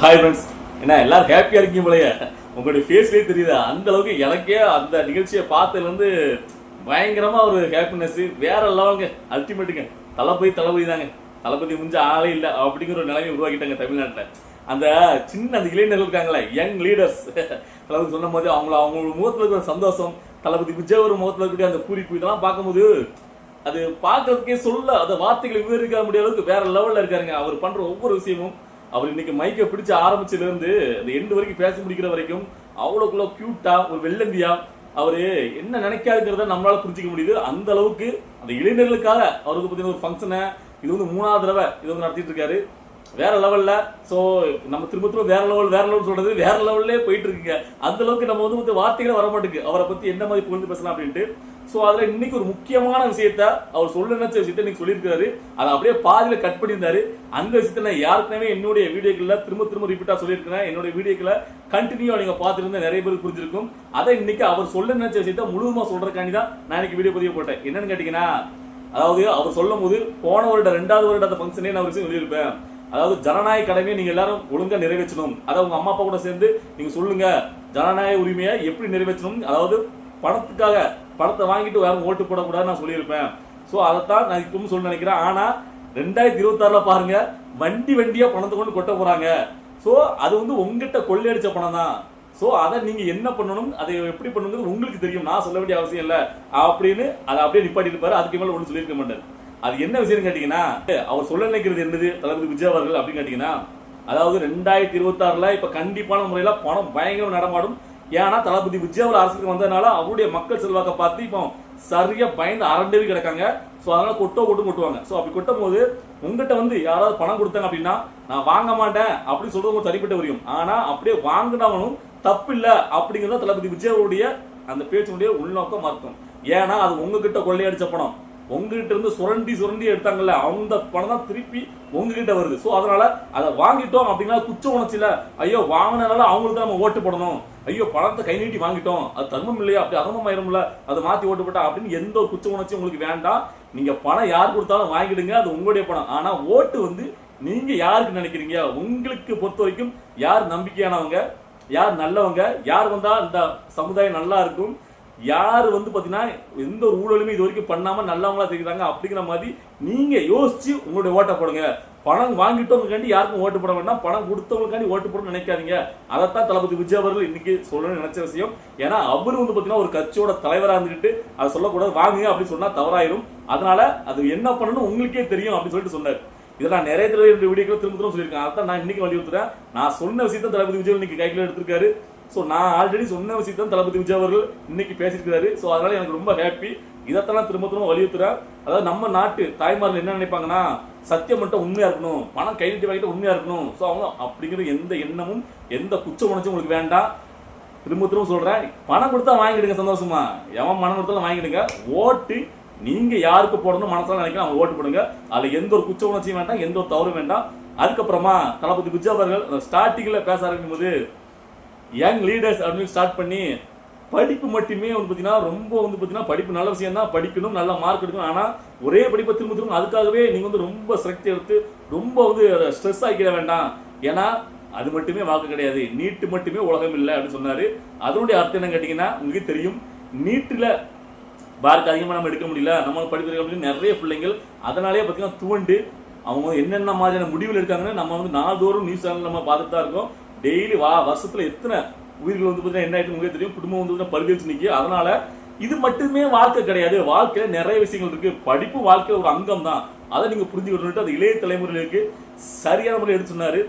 Hi friends என்ன எல்லாரும் ஹாப்பியாக இருக்கீங்க போலயே? உங்களுடைய ஃபேஸ்லேயே தெரியுது? அந்த அளவுக்கு எனக்கே அந்த நிகழ்ச்சியை பார்த்ததுலேருந்து பயங்கரமாக ஒரு ஹாப்பினஸ்ஸு வேற லெவலுங்க அல்டிமேட்டுங்க தளபதி தளபதி தாங்க. தளபதி முடிஞ்ச ஆளே இல்லை அப்படிங்கிற ஒரு நிலைமை உருவாக்கிட்டாங்க தமிழ்நாட்டில். அந்த சின்ன அந்த இளைஞர்கள் இருக்காங்களே யங் லீடர்ஸ் தளபதி சொன்ன போது அவங்கள அவங்களோட முகத்தில் இருக்கிற சந்தோஷம் தளபதி விஜய் ஒரு முகத்தில் இருக்கக்கூடிய அந்த பூரிப்பு இதெல்லாம் பார்க்கும்போது அது பார்க்கறதுக்கே சொல்ல அந்த வார்த்தைகளை விவரிக்க முடிய அளவுக்கு வேற லெவலில் இருக்காருங்க. அவர் பண்ணுற ஒவ்வொரு விஷயமும் அவர் இன்னைக்கு மைக்கை பிடிச்சு ஆரம்பிச்சதுலேருந்து அந்த எண்டு வரைக்கும் பேசி முடிக்கிற வரைக்கும் அவ்வளோக்குள்ள க்யூட்டாக ஒரு வெள்ளந்தியா அவரு என்ன நினைக்காதுங்கிறத நம்மளால புரிஞ்சிக்க முடியுது. அந்த அளவுக்கு அந்த இளைஞர்களுக்காக அவருக்கு பார்த்தீங்கன்னா ஒரு ஃபங்க்ஷனை இது வந்து மூணாவது தடவை இது வந்து நடத்திட்டு இருக்காரு. வேற லெவல்ல ஸோ நம்ம திரும்ப திரும்ப வேற லெவல் வேற லெவல் சொல்றது வேற லெவல்லே போயிட்டு இருக்குங்க. அந்த அளவுக்கு நம்ம வந்து வந்து வார்த்தைகளே வர மாட்டேங்குது அவரை பத்தி என்ன மாதிரி புரிஞ்சு பேசலாம் அப்படின்ட்டு. ஸோ அதில் இன்னைக்கு ஒரு முக்கியமான விஷயத்த அவர் சொல்ல நினைச்ச விஷயத்த இன்னைக்கு சொல்லியிருக்காரு. அதை அப்படியே பாதியில் கட் பண்ணியிருந்தாரு. அந்த விஷயத்த நான் யாருக்குமே என்னுடைய வீடியோக்களில் திரும்ப திரும்ப ரிப்பீட்டாக சொல்லியிருக்கிறேன். என்னுடைய வீடியோக்களை கண்டினியூவாக நீங்கள் பார்த்துருந்தா நிறைய பேருக்கு புரிஞ்சிருக்கும். அதை இன்னைக்கு அவர் சொல்ல நினைச்ச விஷயத்த முழுவதுமா சொல்கிறக்காண்டி தான் நான் இன்னைக்கு வீடியோ பதிவு போட்டேன். என்னன்னு கேட்டிங்கன்னா அதாவது அவர் சொல்லும் போது போன வருடம் ரெண்டாவது வருட அந்த ஃபங்க்ஷனே நான் ஒரு விஷயம் சொல்லியிருப்பேன். அதாவது ஜனநாயக கடமையை நீங்கள் எல்லாரும் ஒழுங்காக நிறைவேற்றணும். அதை உங்கள் அம்மா அப்பா கூட சேர்ந்து நீங்கள் சொல்லுங்கள் ஜனநாயக உரிமையை எப்படி நிறைவேற்றணும்? அதாவது பணத்துக்காக பணத்தை வாங்கிட்டு யாரும் ஓட்டு போடக்கூடாதுன்னு நான் சொல்லியிருப்பேன். ஸோ அதைத்தான் நான் இப்பவும் சொல்ல நினைக்கிறேன். ஆனால் ரெண்டாயிரத்தி இருபத்தாறுல பாருங்க வண்டி வண்டியாக பணத்தை கொண்டு கொட்ட போகிறாங்க ஸோ அது வந்து உங்ககிட்ட கொள்ளையடிச்ச பணம் தான். ஸோ அதை நீங்கள் என்ன பண்ணணும் அதை எப்படி பண்ணணுங்கிறது உங்களுக்கு தெரியும். நான் சொல்ல வேண்டிய அவசியம் இல்லை. அப்படின்னு அதை அப்படியே நிப்பாட்டிருப்பாரு அதுக்கு மேலே ஒன்றும் சொல்லியிருக்க மாட்டார். அது என்ன விஷயம் கேட்டிங்கன்னா அவர் சொல்ல நினைக்கிறது என்னது? தளபதி விஜய் அவர்கள் அப்படின்னு கேட்டிங்கன்னா அதாவது ரெண்டாயிரத்தி இருபத்தாறுல இப்போ கண்டிப்பான முறையில் பணம் பயங்கரம் நடமாடும். ஏன்னா தளபதி விஜயாவில் அரசுக்கு வந்ததுனால அவருடைய மக்கள் செல்வாக்கை பார்த்து இப்போ சரியா பயந்து அரண்டவே கிடக்காங்க. ஸோ அதனால கொட்டோ கொட்டும் கொட்டுவாங்க. ஸோ அப்படி கொட்டும் போது உங்ககிட்ட வந்து யாராவது பணம் கொடுத்தாங்க அப்படின்னா நான் வாங்க மாட்டேன் அப்படி சொல்றது ஒரு தனிப்பட்ட வரியும் ஆனா அப்படியே வாங்கினவனும் தப்பு இல்லை அப்படிங்கிறத தளபதி விஜய் அவருடைய அந்த பேச்சினுடைய உள்நோக்கம் அர்த்தம். ஏன்னா அது உங்ககிட்ட கொள்ளையடிச்ச பணம். உங்ககிட்ட இருந்து சுரண்டி சுரண்டி எடுத்தாங்கல்ல அந்த பணம் தான் திருப்பி உங்ககிட்ட வருது. ஸோ அதனால அதை வாங்கிட்டோம் அப்படின்னா குச்ச உணர்ச்சியில ஐயோ வாங்கினால அவங்களுக்கு தான் நம்ம ஓட்டு போடணும். ஐயோ பணத்தை கை நீட்டி வாங்கிட்டோம். அது தர்மம் இல்லையா? அப்படி அதர்மம் ஆயிரும்ல அதை மாத்தி ஓட்டு போட்டா அப்படின்னு எந்த ஒரு குச்ச உணர்ச்சி உங்களுக்கு வேண்டாம். நீங்க பணம் யார் கொடுத்தாலும் வாங்கிடுங்க. அது உங்களுடைய பணம். ஆனா ஓட்டு வந்து நீங்க யாருக்கு நினைக்கிறீங்க? உங்களுக்கு பொறுத்த வரைக்கும் யார் நம்பிக்கையானவங்க? யார் நல்லவங்க? யார் வந்தா இந்த சமுதாயம் நல்லா இருக்கும்? யார் வந்து பார்த்தீங்கன்னா எந்த ஒரு ஊழலுமே இது வரைக்கும் பண்ணாமல் நல்லவங்களா தெரியுறாங்க அப்படிங்கிற மாதிரி நீங்கள் யோசிச்சு உங்களுடைய ஓட்டை போடுங்க. பணம் வாங்கிட்டவங்களுக்காண்டி யாருக்கும் ஓட்டு போட வேண்டாம். பணம் கொடுத்தவங்களுக்காண்டி ஓட்டு போட நினைக்காதீங்க. அதைத்தான் தளபதி விஜய் அவர்கள் இன்னைக்கு சொல்லணும்னு நினைச்ச விஷயம். ஏன்னா அவர் வந்து பார்த்தீங்கன்னா ஒரு கட்சியோட தலைவராக இருந்துட்டு அதை சொல்லக்கூடாது. வாங்குங்க அப்படின்னு சொன்னால் தவறாயிரும். அதனால அது என்ன பண்ணணும் உங்களுக்கே தெரியும் அப்படின்னு சொல்லிட்டு சொன்னார். இதை நான் நிறைய தடவை வீடியோக்கள் திரும்ப திரும்ப சொல்லியிருக்கேன். அதான் நான் இன்னைக்கு வலியுறுத்துறேன். நான் சொன்ன விஷயத்த தளபதி விஜய் இன்னைக்கு கைகளில் எடுத்திருக்காரு. ஸோ நான் ஆல்ரெடி சொன்ன விஷயத்தான் தளபதி விஜய் அவர்கள் இன்னைக்கு பேசியிருக்கிறாரு. ஸோ அதனால எனக்கு ரொம்ப ஹாப்பி இதைத்தான் திரும்ப திரும்ப வலியுறுத்துறேன். அதாவது நம்ம நாட்டு தாய்மார்கள் என்ன நினைப்பாங்கன்னா சத்தியம் மட்டும் உண்மையா இருக்கணும். பணம் கைவிட்டு வாங்கிட்டு உண்மையா இருக்கணும். ஸோ அவங்க அப்படிங்கிற எந்த எண்ணமும் எந்த குச்ச உணர்ச்சியும் உங்களுக்கு வேண்டாம். திரும்ப திரும்ப சொல்றேன். பணம் கொடுத்தா வாங்கிடுங்க சந்தோஷமா. எவன் பணம் கொடுத்தாலும் வாங்கிடுங்க. ஓட்டு நீங்க யாருக்கு போடணும் மனசால நினைக்கலாம் அவங்க ஓட்டு போடுங்க. அதுல எந்த ஒரு குச்ச உணர்ச்சியும் வேண்டாம் எந்த ஒரு தவறும் வேண்டாம். அதுக்கப்புறமா தளபதி விஜய் அவர்கள் ஸ்டார்டிங்ல பேச ஆரம்பிக்கும் போது யங் லீடர்ஸ் அப்படின்னு ஸ்டார்ட் பண்ணி படிப்பு மட்டுமே வந்து பார்த்தீங்கன்னா ரொம்ப வந்து பார்த்தீங்கன்னா படிப்பு நல்ல விஷயம் தான் படிக்கணும் நல்ல மார்க் எடுக்கணும். ஆனால் ஒரே படிப்பை திரும்ப திரும்ப அதுக்காகவே நீங்கள் வந்து ரொம்ப சிரக்தி எடுத்து ரொம்ப வந்து ஸ்ட்ரெஸ் ஆக்கிட வேண்டாம். ஏன்னா அது மட்டுமே வாக்கு கிடையாது. நீட்டு மட்டுமே உலகம் இல்லை அப்படின்னு சொன்னார். அதனுடைய அர்த்தம் என்ன கேட்டிங்கன்னா உங்களுக்கு தெரியும். நீட்டில் மார்க் அதிகமாக நம்ம எடுக்க முடியல. நம்ம படிப்பு அப்படின்னு நிறைய பிள்ளைங்கள் அதனாலேயே பார்த்தீங்கன்னா துவண்டு அவங்க என்னென்ன மாதிரியான முடிவில் இருக்காங்கன்னு நம்ம வந்து நாள்தோறும் நியூஸ் சேனல் நம்ம பார்த்துட்டு தான் இருக்கோம். டெய்லி வா வருஷத்துல எத்தனை உயிர்கள் வந்து பார்த்தீங்கன்னா என்ன ஆயிட்டு உங்களுக்கு தெரியும். குடும்பம் வந்து பார்த்தீங்கன்னா நிற்கி அதனால இது மட்டுமே வாழ்க்கை கிடையாது. வாழ்க்கையில நிறைய விஷயங்கள் இருக்கு. படிப்பு வாழ்க்கையில ஒரு அங்கம் தான் அதை நீங்க புரிஞ்சுக்கிட்டு அது இளைய தலைமுறைகளுக்கு சரியான முறையில் எடுத்து சொன்னாரு.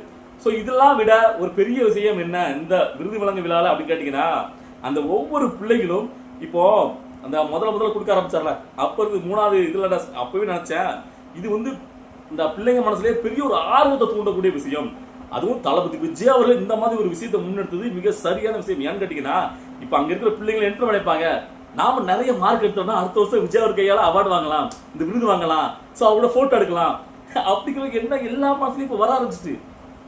ஸோ இதெல்லாம் விட ஒரு பெரிய விஷயம் என்ன? இந்த விருது வழங்க விழால அப்படின்னு கேட்டீங்கன்னா அந்த ஒவ்வொரு பிள்ளைகளும் இப்போ அந்த முதல்ல முதல்ல கொடுக்க ஆரம்பிச்சார்ல. அப்ப இருக்கு மூணாவது இதுல அப்பவே நினைச்சேன். இது வந்து இந்த பிள்ளைங்க மனசுலேயே பெரிய ஒரு ஆர்வத்தை தூண்டக்கூடிய விஷயம். அதுவும் தளபதி விஜய் அவர்கள் இந்த மாதிரி ஒரு விஷயத்தை முன்னெடுத்தது மிக சரியான விஷயம். ஏன்னு கேட்டீங்கன்னா இப்ப அங்க இருக்கிற பிள்ளைங்களை என்ன நினைப்பாங்க நாம நிறைய மார்க் எடுத்தோம்னா அடுத்த வருஷம் விஜய் அவர் கையால அவார்டு வாங்கலாம் இந்த விருது வாங்கலாம். சோ அவரோட போட்டோ எடுக்கலாம். அப்படிங்கிறது என்ன எல்லா மாசத்துலயும் இப்ப வர ஆரம்பிச்சிட்டு.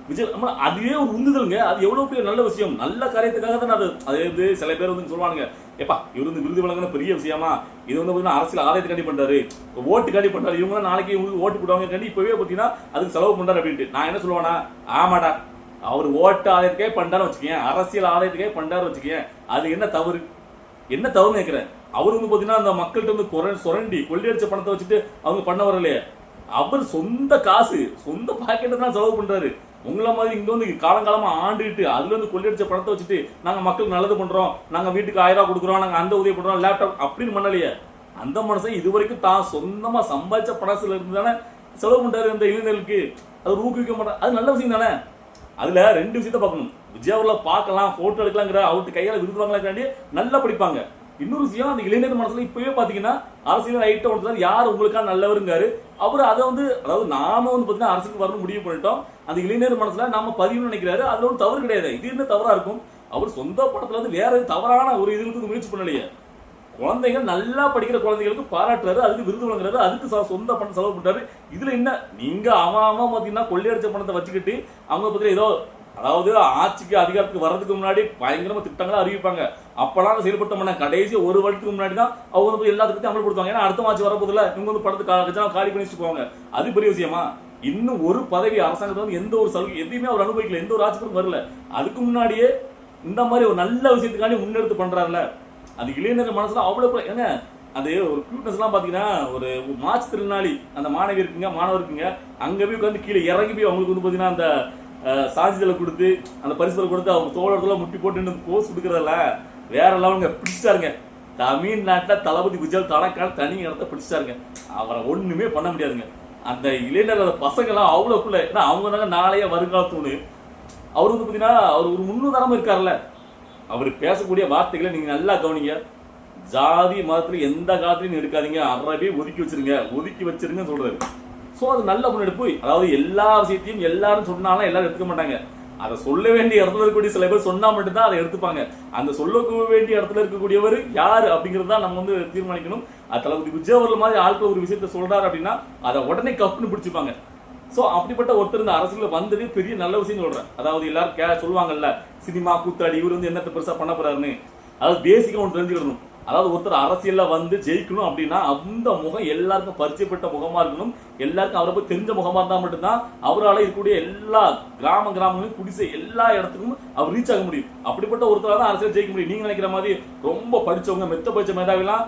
விஜய் நம்ம அதுவே ஒரு உந்துதலுங்க. அது எவ்வளவு பெரிய நல்ல விஷயம். நல்ல காரியத்துக்காக தான் அது. அது வந்து சில பேர் வந்து சொல்லுவாங்க ஏப்பா இவர் வந்து விருது வழங்கின பெரிய விஷயமா? இது வந்து பார்த்தீங்கன்னா அரசியல் ஆதாயத்துக்காண்டி பண்றாரு. ஓட்டு காண்டி பண்றாரு. இவங்க நாளைக்கு இவங்களுக்கு ஓட்டு போடுவாங்க. கண்டி இப்பவே பார்த்தீங்கன்னா அதுக்கு செலவு பண்றாரு அப்படின்ட்டு. நான் என்ன சொல்லுவேன்னா ஆமாடா அவர் ஓட்டு ஆலயத்துக்கே பண்றாரு வச்சுக்கேன் அரசியல் ஆலயத்துக்கே பண்றாரு வச்சுக்கேன் அது என்ன தவறு? என்ன தவறுன்னு கேட்கிறேன் அவர் வந்து பாத்தீங்கன்னா அந்த மக்கள்கிட்ட வந்து குறை சுரண்டி கொள்ளையடிச்ச பணத்தை வச்சுட்டு அவங்க பண்ண வரலையே அவர் சொந்த காசு சொந்த பாக்கெட்டை தான் செலவு பண்றாரு. உங்களை மாதிரி இங்கே வந்து காலங்காலமாக ஆண்டுட்டு அதுலேருந்து கொள்ளடிச்ச பணத்தை வச்சுட்டு நாங்கள் மக்களுக்கு நல்லது பண்ணுறோம் நாங்கள் வீட்டுக்கு ஆயிரம் கொடுக்குறோம் நாங்கள் அந்த உதவி பண்ணுறோம் லேப்டாப் அப்படின்னு பண்ணலையே. அந்த மனுஷன் இது வரைக்கும் தான் சொந்தமாக சம்பாதிச்ச பணத்தில் இருந்து தானே செலவு பண்ணுறாரு இந்த இளைஞர்களுக்கு. அது ஊக்குவிக்க மாட்டார் அது நல்ல விஷயம் தானே. அதில் ரெண்டு விஷயத்த பார்க்கணும். விஜயாவில் பார்க்கலாம் ஃபோட்டோ எடுக்கலாங்கிற அவர்கிட்ட கையால் விருது நல்லா படிப்பாங்க. இன்னொரு விஷயம் அந்த இளைஞர் மனசுல இப்பவே பாத்தீங்கன்னா அரசியல் ரைட்ட ஒன்று யார் உங்களுக்கான நல்லவருங்காரு? அவர் அதை வந்து அதாவது நாம வந்து பாத்தீங்கன்னா அரசுக்கு வரணும் முடிவு பண்ணிட்டோம். அந்த இளைஞர் மனசுல நாம பதிவுன்னு நினைக்கிறாரு. அதுல ஒன்றும் தவறு கிடையாது. இது என்ன தவறா இருக்கும்? அவர் சொந்த படத்துல வந்து வேற தவறான ஒரு இதுக்கு முயற்சி பண்ணலையே. குழந்தைகள் நல்லா படிக்கிற குழந்தைகளுக்கு பாராட்டுறாரு. அதுக்கு விருது வழங்குறாரு. அதுக்கு சொந்த பணம் செலவு பண்றாரு. இதுல என்ன? நீங்க அவன் அவன் பாத்தீங்கன்னா கொள்ளையடிச்ச பணத்தை வச்சுக்கிட்டு அவங்க பத்தி ஏதோ அதாவது ஆட்சிக்கு அதிகாரத்துக்கு வர்றதுக்கு முன்னாடி பயங்கரமா திட்டங்களை அறிவிப்பாங்க. அப்பெல்லாம் செயல்பட்ட பண்ண கடைசி ஒரு வருடத்துக்கு முன்னாடி தான் அவங்க வந்து போய் எல்லாத்துக்கும் அமல்படுத்துவாங்க ஏன்னா அடுத்த ஆட்சி வரப்போதில் இவங்க வந்து படத்து கா- காலி பண்ணி போவாங்க. அது பெரிய விஷயமா? இன்னும் ஒரு பதவி அரசாங்கத்தில் வந்து எந்த ஒரு சலுகை எதையுமே அவர் அனுபவிக்கல. எந்த ஒரு ஆட்சிக்கும் வரல. அதுக்கு முன்னாடியே இந்த மாதிரி ஒரு நல்ல விஷயத்துக்காண்டி முன்னெடுத்து பண்றாருல அந்த இளைஞர் மனசுல அவ்வளவு ஏங்க அது ஒரு கியூட்னஸ் எல்லாம் பாத்தீங்கன்னா ஒரு மார்ச் திருநாளி அந்த மாணவி இருக்குங்க மாணவர் இருக்குங்க அங்க போய் உட்காந்து கீழே இறங்கி போய் அவங்களுக்கு வந்து பாத்தீங்கன்னா அந்த அஹ், கொடுத்து அந்த பரிசுகளை கொடுத்து அவங்க தோழர்கள முட்டி போட்டு போஸ் கொடுக்கறதில்ல வேற லெவலுங்க. பிடிச்சிட்டாருங்க. தமிழ்நாட்டில் தளபதி விஜய் தடக்கால் தனி இடத்த பிடிச்சிட்டாருங்க. அவரை ஒன்றுமே பண்ண முடியாதுங்க. அந்த இளைஞர் அந்த பசங்க அவ்வளோ பிள்ளை ஏன்னா அவங்க தாங்க நாளைய வருங்காலத்தோடு. அவர் வந்து பார்த்தீங்கன்னா அவர் ஒரு முன்னுதாரணமா இருக்கார்ல அவர் பேசக்கூடிய வார்த்தைகளை நீங்கள் நல்லா கவனிங்க. ஜாதி மதத்தில் எந்த காலத்துலையும் எடுக்காதீங்க. அறவே ஒதுக்கி வச்சிருங்க. ஒதுக்கி வச்சிருங்கன்னு சொல்கிறாரு ஸோ அது நல்ல முன்னெடுப்பு. அதாவது எல்லா விஷயத்தையும் எல்லாரும் சொன்னாலும் எல்லாரும் எடுத்துக்க மாட்டாங்க. அதை சொல்ல வேண்டிய இடத்துல இருக்கக்கூடிய சில பேர் சொன்னா மட்டும்தான் அதை எடுத்துப்பாங்க. அந்த சொல்ல வேண்டிய இடத்துல இருக்கக்கூடியவர் யார் அப்படிங்கிறது தான் நம்ம வந்து தீர்மானிக்கணும். அது தளபதி விஜய் மாதிரி ஆட்கள் ஒரு விஷயத்த சொல்றாரு அப்படின்னா அதை உடனே கப்புன்னு பிடிச்சிப்பாங்க. ஸோ அப்படிப்பட்ட ஒருத்தர் இந்த அரசியல வந்தது பெரிய நல்ல விஷயம் சொல்றேன். அதாவது எல்லாரும் கே சொல்லுவாங்கல்ல சினிமா கூத்தாடி இவர் வந்து என்னத்தை பெருசா பண்ண போறாருன்னு? அதாவது பேசிக்கா ஒன்று தெரிஞ்சுக்கணும். அதாவது ஒருத்தர் அரசியலில் வந்து ஜெயிக்கணும் அப்படின்னா அந்த முகம் எல்லாருக்கும் பரிச்சயப்பட்ட முகமாக இருக்கணும். எல்லாருக்கும் அவரை போய் தெரிஞ்ச முகமாக இருந்தால் மட்டும்தான் அவரால் இருக்கக்கூடிய எல்லா கிராம கிராமங்களும் குடிசை எல்லா இடத்துக்கும் அவர் ரீச் ஆக முடியும். அப்படிப்பட்ட ஒருத்தரால தான் அரசியல் ஜெயிக்க முடியும். நீங்கள் நினைக்கிற மாதிரி ரொம்ப படித்தவங்க மெத்த படித்த மேதாவிலாம்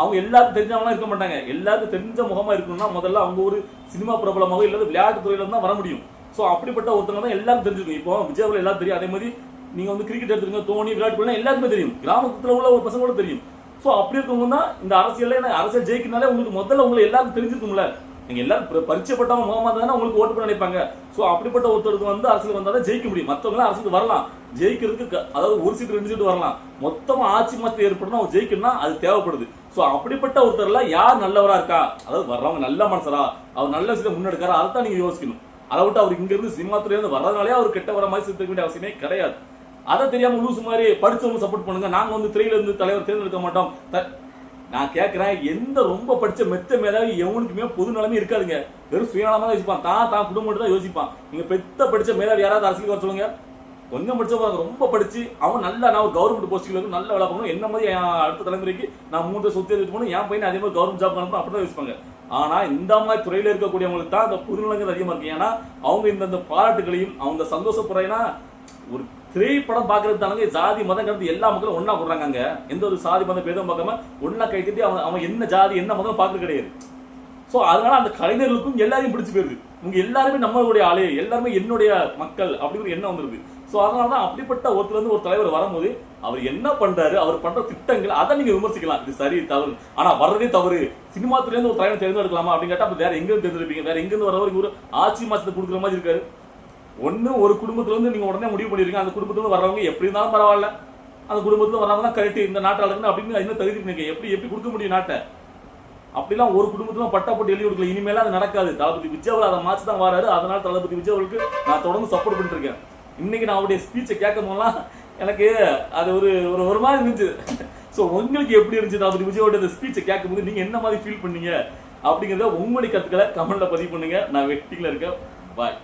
அவங்க எல்லாருக்கும் தெரிஞ்சவங்களாம் இருக்க மாட்டாங்க. எல்லாருக்கும் தெரிஞ்ச முகமாக இருக்கணும்னா முதல்ல அவங்க ஒரு சினிமா பிரபலமாக இல்லாத விளையாட்டு துறையில தான் வர முடியும். ஸோ அப்படிப்பட்ட ஒருத்தவங்க தான் எல்லாரும் தெரிஞ்சிருக்கும். இப்போ விஜயாவில் எல்லாரும் தெரியும். அதே மாதிரி நீங்கள் வந்து கிரிக்கெட் எடுத்துருங்க தோனி விராட் கோலி எல்லாருக்குமே தெரியும். கிராமத்தில் உள்ள ஒரு பசங்களோட தெரியும். ஸோ அப்படி இருக்கவங்க தான் இந்த அரசியலில் அரசியல் ஜெயிக்கனாலே உங்களுக்கு முதல்ல உங்களுக்கு எல்லாருக்கும் தெரிஞ்சிருக்கும்ல. நீங்க எல்லாரும் பரி- பரிச்சயப்பட்டவங்க முகமா தானே உங்களுக்கு ஓட்டு பண்ண நினைப்பாங்க. ஸோ அப்படிப்பட்ட ஒருத்தருக்கு வந்து அரசியல் வந்தாலும் தான் ஜெயிக்க முடியும். மத்தவங்க அரசுக்கு வரலாம். ஜெயிக்கிறதுக்கு அதாவது ஒரு சீட்டு ரெண்டு சீட்டு வரலாம். மொத்தமா ஆட்சி மாற்றம் ஏற்படணும் அவங்க ஜெயிக்கணும்னா அது தேவைப்படுது. ஸோ அப்படிப்பட்ட ஒருத்தர்ல யார் நல்லவரா இருக்கா? அதாவது வர்றவங்க நல்ல மனசரா? அவர் நல்ல விஷயத்தை முன்னெடுக்காரா? அதை தான் நீங்க யோசிக்கணும். அதை விட்டு அவர் இங்கிருந்து சினிமாத்துறையிலிருந்து இருந்து வர்றதுனாலே அவர் கெட்ட வர மாதிரி சிரிக்க வேண்டிய அவசியமே கிடையாது. அதை தெரியாம லூஸ் மாதிரி படிச்சவங்க சப்போர்ட் பண்ணுங்க. நாங்க வந்து திரையில இருந்து தலைவர் தேர்ந்தெடுக்க மாட்டோம். த- நான் கேட்குறேன் எந்த ரொம்ப படிச்ச மெத்த மேதாவது எவனுக்குமே பொது நிலைமை இருக்காதுங்க. வெறும் சுயநலமா தான் யோசிப்பான். தான் தான் குடும்பம் தான் யோசிப்பான். நீங்க பெத்த படிச்ச மேதாவது யாராவது அரசியல் வர சொல்லுங்க. கொஞ்சம் படிச்சவங்க ரொம்ப படிச்சு அவன் நல்லா நான் ஒரு கவர்மெண்ட் போஸ்டிங்ல இருக்கும் நல்ல வேலை பண்ணணும். என்ன மாதிரி என் அடுத்த தலைமுறைக்கு நான் மூன்று சொத்து எடுத்து போகணும். என் பையன் அதே மாதிரி கவர்மெண்ட் ஜாப் அனுப்பணும் அப்படிதான் யோசிப்பாங்க. ஆனா இந்த மாதிரி துறையில இருக்கக்கூடியவங்களுக்கு தான் அந்த புதுநிலங்கள் அதிகமா இருக்கு. ஏன்னா அவங்க இந்த பாராட்டுகளையும் அவங்க சந்தோஷப்படுறேன்னா ஒரு திரைப்படம் பார்க்கறது தானுங்க ஜாதி மதம் கடந்து எல்லா மக்களும் ஒன்னா போடுறாங்க அங்க எந்த ஒரு சாதி மதம் பேதம் பார்க்காம ஒன்னா கை தட்டி அவன் அவன் என்ன ஜாதி என்ன மதம் பாக்குறது கிடையாது. சோ அதனால அந்த கலைஞர்களுக்கும் எல்லாரையும் பிடிச்சு போயிருது. இவங்க எல்லாருமே நம்மளுடைய ஆளு எல்லாருமே என்னுடைய மக்கள் அப்படிங்கிற எண்ணம் வந்துருது. சோ அதனால தான் அப்படிப்பட்ட ஒருத்தர் ஒரு தலைவர் வரும்போது அவர் என்ன பண்றாரு அவர் பண்ற திட்டங்கள் அதை நீங்க விமர்சிக்கலாம். இது சரி தவறு. ஆனா வர்றதே தவறு. சினிமா இருந்து ஒரு தலைவர் தேர்ந்தெடுக்கலாமா அப்படின்னு கேட்டா அப்ப வேற எங்க இருந்து தேர்ந்தெடுப்பீங்க வேற எங்க இருந்து வரவர் இவரு ஆட்சி மாசத்தை கொடுக்குற மாதிரி இருக்காரு. ஒன்று ஒரு குடும்பத்துலேருந்து நீங்கள் உடனே முடிவு பண்ணியிருக்கீங்க அந்த குடும்பத்துல வரவங்க எப்படி இருந்தாலும் பரவாயில்ல. அந்த குடும்பத்துல வரவங்க தான் கரெக்ட் இந்த நாட்டை ஆளுங்க அப்படின்னு என்ன தகுதி இருக்கு எப்படி எப்படி கொடுக்க முடியும் நாட்டை? அப்படிலாம் ஒரு குடும்பத்துல பட்டா போட்டு எழுதி கொடுக்கல. இனிமேல அது நடக்காது. தளபதி விஜய் அவர் அதை மாச்சு தான் வராரு. அதனால தளபதி விஜய் அவருக்கு நான் தொடர்ந்து சப்போர்ட் பண்ணிட்டு இருக்கேன். இன்னைக்கு நான் அவருடைய ஸ்பீச்சை கேட்கும் போதெல்லாம் எனக்கு அது ஒரு ஒரு ஒரு மாதிரி இருந்துச்சு. ஸோ உங்களுக்கு எப்படி இருந்துச்சு தளபதி விஜயோட அந்த ஸ்பீச்சை கேட்கும்போது நீங்க என்ன மாதிரி ஃபீல் பண்ணீங்க? அப்படிங்கிறத உங்களுடைய கருத்துக்களை கமெண்ட்ல பதிவு பண்ணுங்க. நான் வெட்டிங்களா இருக்கேன். பாய்